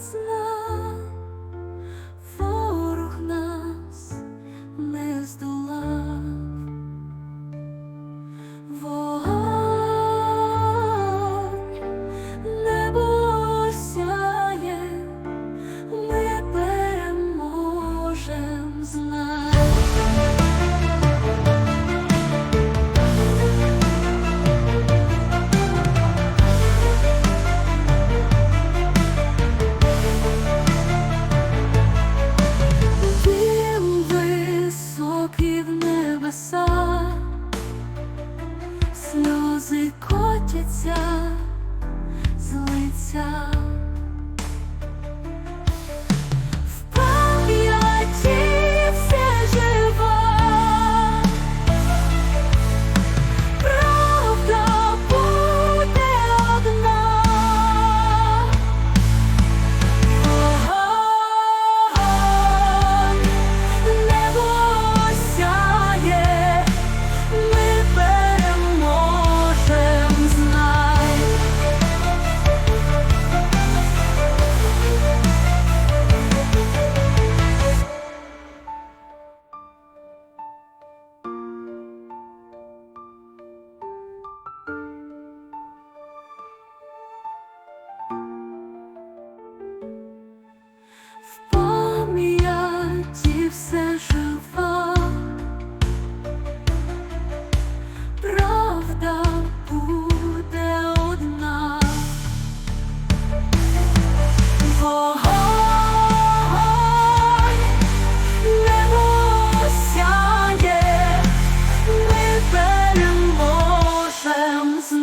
思 сльози котяться з лиця.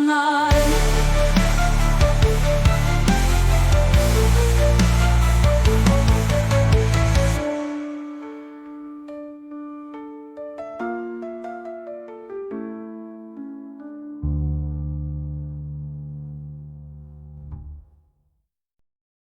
my